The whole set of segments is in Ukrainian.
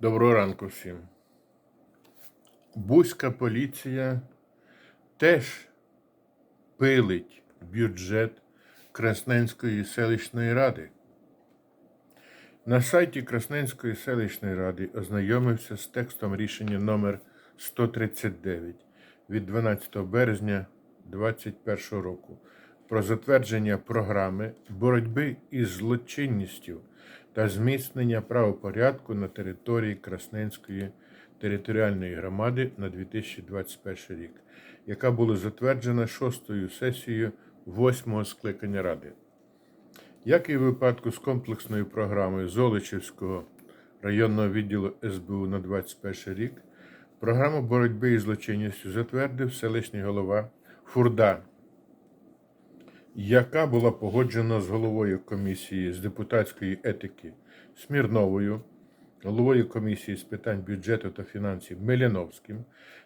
Доброго ранку всім. Бузька поліція теж пилить бюджет Красненської селищної ради. На сайті Красненської селищної ради ознайомився з текстом рішення номер 139 від 12 березня 2021 року про затвердження програми боротьби із злочинністю та зміцнення правопорядку на території Красненської територіальної громади на 2021 рік, яка була затверджена шостою сесією восьмого скликання Ради. Як і в випадку з комплексною програмою Золочівського районного відділу СБУ на 2021 рік, програму боротьби із злочинністю затвердив селищний голова Фурда яка була погоджена з головою комісії з депутатської етики Смірновою, головою комісії з питань бюджету та фінансів Меляновським,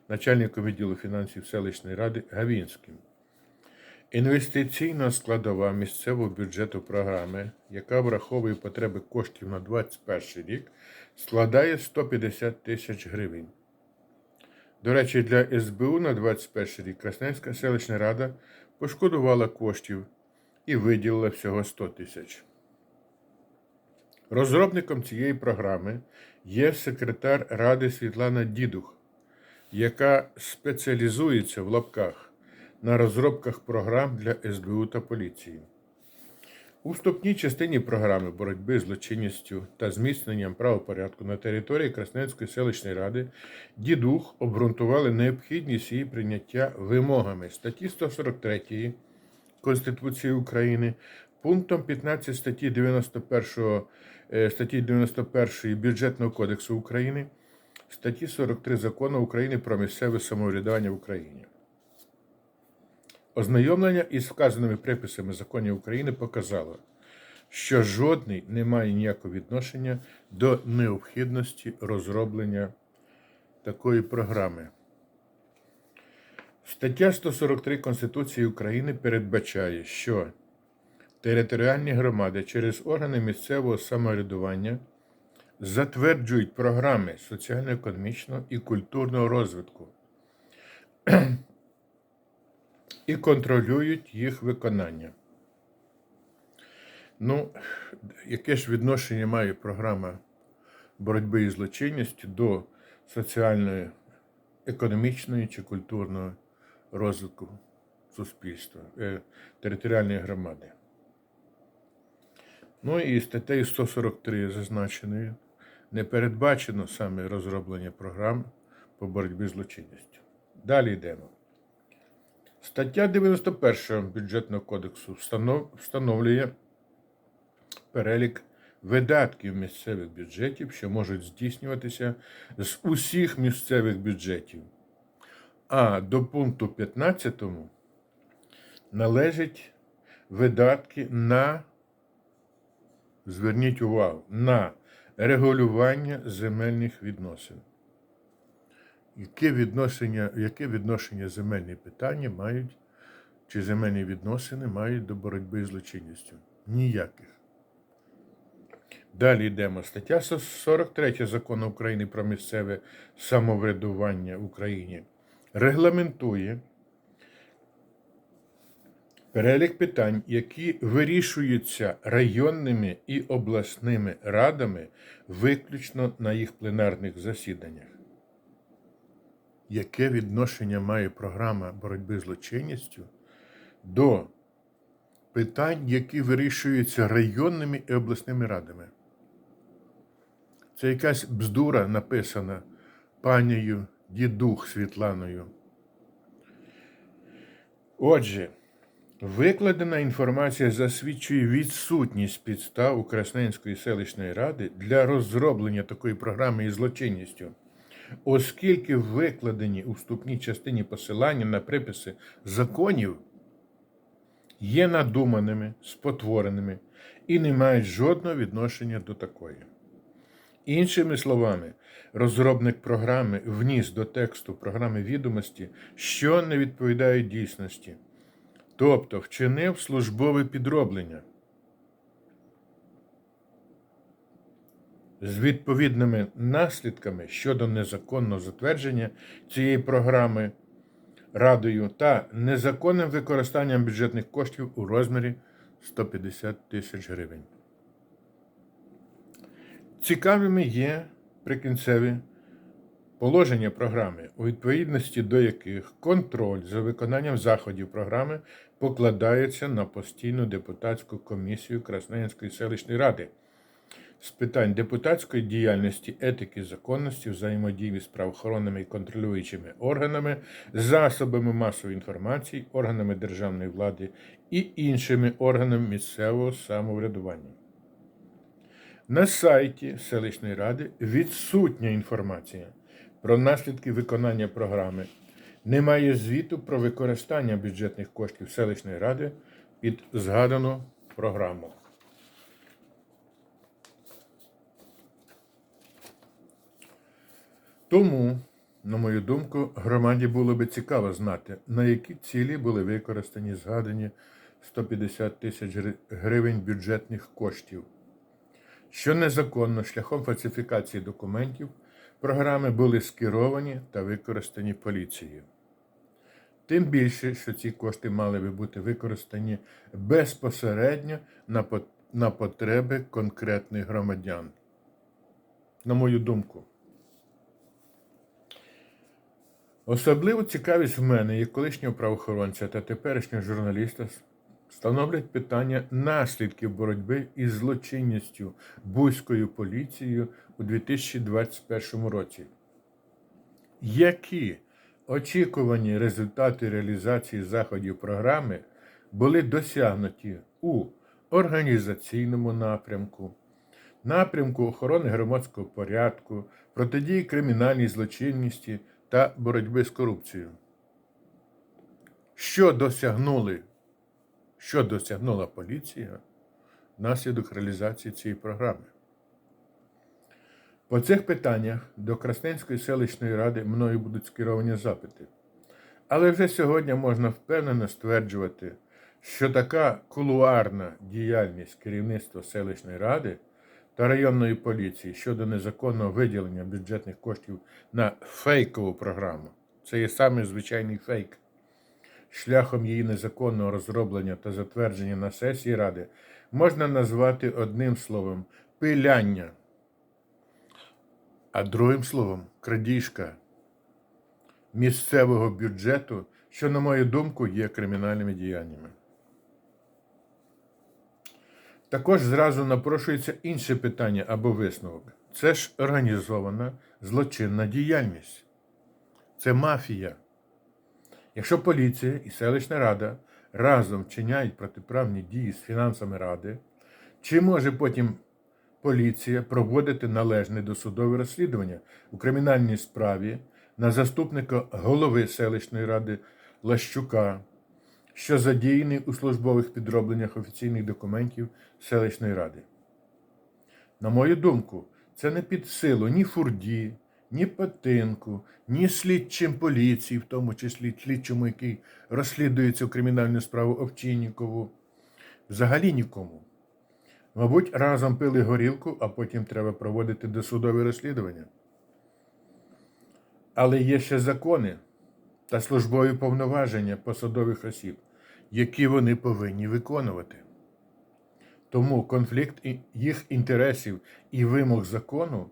начальником відділу фінансів селищної ради Гавінським. Інвестиційна складова місцевого бюджету програми, яка враховує потреби коштів на 2021 рік, складає 150 тисяч гривень. До речі, для СБУ на 21 рік Красненська селищна рада пошкодувала коштів і виділила всього 100 тисяч. Розробником цієї програми є секретар Ради Світлана Дідух, яка спеціалізується в лапках на розробках програм для СБУ та поліції. У вступній частині програми боротьби з злочинністю та зміцненням правопорядку на території Красненської селищної ради дідух обґрунтували необхідність її прийняття вимогами статті 143 Конституції України, пунктом 15 статті 91, е, статті 91 Бюджетного кодексу України, статті 43 Закону України про місцеве самоврядування в Україні. Ознайомлення із вказаними приписами законів України показало, що жодний не має ніякого відношення до необхідності розроблення такої програми. Стаття 143 Конституції України передбачає, що територіальні громади через органи місцевого самоврядування затверджують програми соціально-економічного і культурного розвитку і контролюють їх виконання. Ну, яке ж відношення має програма боротьби із злочинністю до соціальної, економічної чи культурного розвитку суспільства, е, територіальної громади? Ну і статтею 143 зазначеною не передбачено саме розроблення програм по боротьбі з злочинністю. Далі йдемо. Стаття 91 бюджетного кодексу встановлює перелік видатків місцевих бюджетів, що можуть здійснюватися з усіх місцевих бюджетів. А до пункту 15 належать видатки на, зверніть увагу, на регулювання земельних відносин. Яке відношення, яке відношення земельні питання мають, чи земельні відносини мають до боротьби з злочинністю? Ніяких. Далі йдемо. Стаття 43 закону України про місцеве самоврядування в Україні регламентує перелік питань, які вирішуються районними і обласними радами виключно на їх пленарних засіданнях яке відношення має програма боротьби з злочинністю до питань, які вирішуються районними і обласними радами. Це якась бздура написана панією дідух Світланою. Отже, викладена інформація засвідчує відсутність підстав Красненської селищної ради для розроблення такої програми із злочинністю оскільки викладені у вступній частині посилання на приписи законів є надуманими, спотвореними і не мають жодного відношення до такої. Іншими словами, розробник програми вніс до тексту програми відомості, що не відповідають дійсності, тобто вчинив службове підроблення. З відповідними наслідками щодо незаконного затвердження цієї програми Радою та незаконним використанням бюджетних коштів у розмірі 150 тисяч гривень. Цікавими є прикінцеві положення програми, у відповідності до яких контроль за виконанням заходів програми покладається на постійну депутатську комісію Красненської селищної ради з питань депутатської діяльності, етики, законності, взаємодії з правоохоронними і контролюючими органами, засобами масової інформації, органами державної влади і іншими органами місцевого самоврядування. На сайті селищної ради відсутня інформація про наслідки виконання програми. Немає звіту про використання бюджетних коштів селищної ради під згадану програму. Тому, на мою думку, громаді було би цікаво знати, на які цілі були використані згадані 150 тисяч гривень бюджетних коштів, що незаконно шляхом фальсифікації документів програми були скеровані та використані поліцією. Тим більше, що ці кошти мали би бути використані безпосередньо на потреби конкретних громадян. На мою думку. Особливу цікавість в мене, як колишнього правоохоронця та теперішнього журналіста, становлять питання наслідків боротьби із злочинністю Бузькою поліцією у 2021 році. Які очікувані результати реалізації заходів програми були досягнуті у організаційному напрямку, напрямку охорони громадського порядку, протидії кримінальній злочинності та боротьби з корупцією. Що досягнули, що досягнула поліція внаслідок реалізації цієї програми? По цих питаннях до Красненської селищної ради мною будуть скеровані запити. Але вже сьогодні можна впевнено стверджувати, що така кулуарна діяльність керівництва селищної ради та районної поліції щодо незаконного виділення бюджетних коштів на фейкову програму це є саме звичайний фейк. Шляхом її незаконного розроблення та затвердження на сесії ради можна назвати одним словом пиляння, а другим словом крадіжка місцевого бюджету, що, на мою думку, є кримінальними діяннями. Також зразу напрошується інше питання або висновок. Це ж організована злочинна діяльність. Це мафія. Якщо поліція і селищна рада разом вчиняють протиправні дії з фінансами ради, чи може потім поліція проводити належне досудове розслідування у кримінальній справі на заступника голови селищної ради Лащука, що задіяний у службових підробленнях офіційних документів селищної ради? На мою думку, це не під силу ні Фурді, ні Патинку, ні слідчим поліції, в тому числі слідчому, який розслідує цю кримінальну справу Овчиннікову. Взагалі нікому. Мабуть, разом пили горілку, а потім треба проводити досудове розслідування. Але є ще закони та службові повноваження посадових осіб, які вони повинні виконувати. Тому конфлікт їх інтересів і вимог закону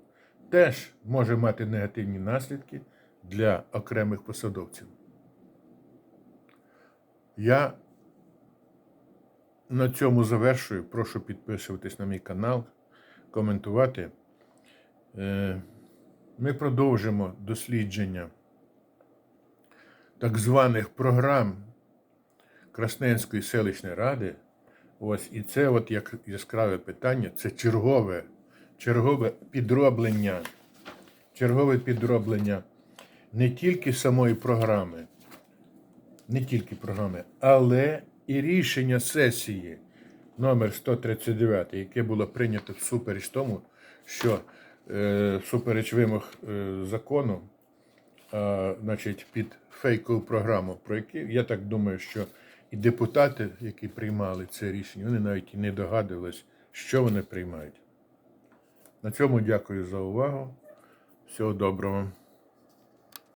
теж може мати негативні наслідки для окремих посадовців. Я на цьому завершую. Прошу підписуватись на мій канал, коментувати. Е, Ми продовжимо дослідження так званих програм Красненської селищної ради. Ось і це, от як яскраве питання, це чергове, чергове підроблення, чергове підроблення не тільки самої програми, не тільки програми, але і рішення сесії номер 139, яке було прийнято всупереч тому, що е, всупереч вимог е, закону, а, значить, під фейкову програму, про які я так думаю, що і депутати, які приймали це рішення, вони навіть і не догадувались, що вони приймають. На цьому дякую за увагу. Всього доброго.